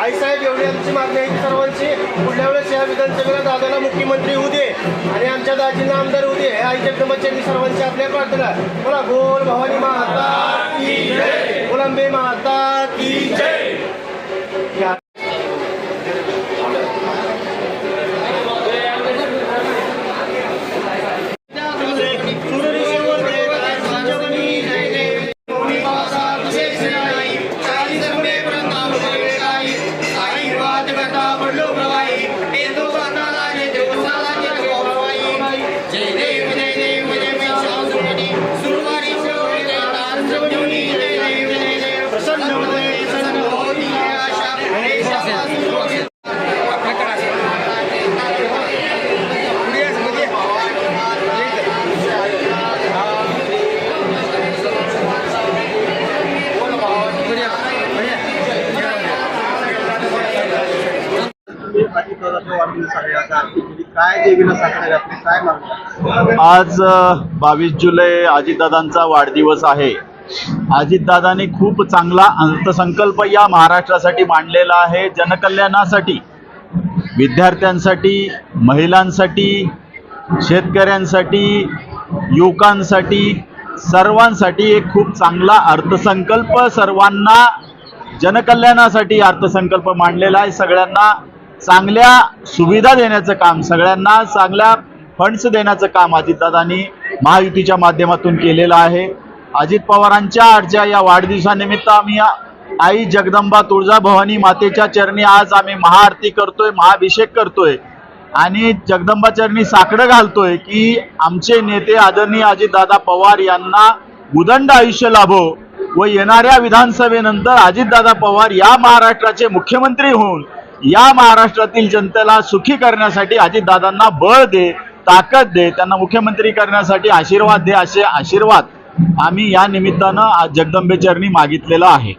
आईसाहेब एवढी आमची मागणी आहे की सर्वांची. पुढल्या वेळेस या विधानसभेला दादाला मुख्यमंत्री होऊ दे आणि आमच्या दाजींना आमदार होऊ दे. हे आई जगदंबाच्या चरणी सर्वांची आपल्या प्रार्थना. बोला गोल भवानी माता की जय. कोलंबे माता आज बावीस जुलै अजितदादांचा वाढदिवस आहे. अजितदादांनी खूप चांगला अर्थसंकल्प या महाराष्ट्रासाठी मांडलेला आहे जनकल्याणासाठी. विद्यार्थ्यांसाठी महिलांसाठी शेतकऱ्यांसाठी युवकांसाठी सर्वांसाठी एक खूप चांगला अर्थसंकल्प सर्वांना जनकल्याणासाठी अर्थसंकल्प मांडलेला आहे. सगळ्यांना चांगल्या सुविधा देण्याचं काम सगळ्यांना चांगल्या फंड्स देण्याचं काम अजितदादांनी महायुतीच्या माध्यमातून केलेलं आहे. अजित पवारांच्या आजच्या या वाढदिवसानिमित्त आम्ही आई जगदंबा तुळजाभवानी मातेच्या चरणी आज आम्ही महाआरती करतोय महाअभिषेक करतोय. आणि जगदंबा चरणी साकडं घालतोय की आमचे नेते आदरणीय अजितदादा पवार यांना उदंड आयुष्य लाभो व येणाऱ्या विधानसभेनंतर अजितदादा पवार या महाराष्ट्राचे मुख्यमंत्री होऊन या महाराष्ट्रातील जनतेला सुखी करण्यासाठी अजितदादांना बळ दे ताकद दे त्यांना मुख्यमंत्री करण्यासाठी आशीर्वाद दे असे आशीर्वाद आम्ही या निमित्तानं आज जगदंबे मागितलेला आहे.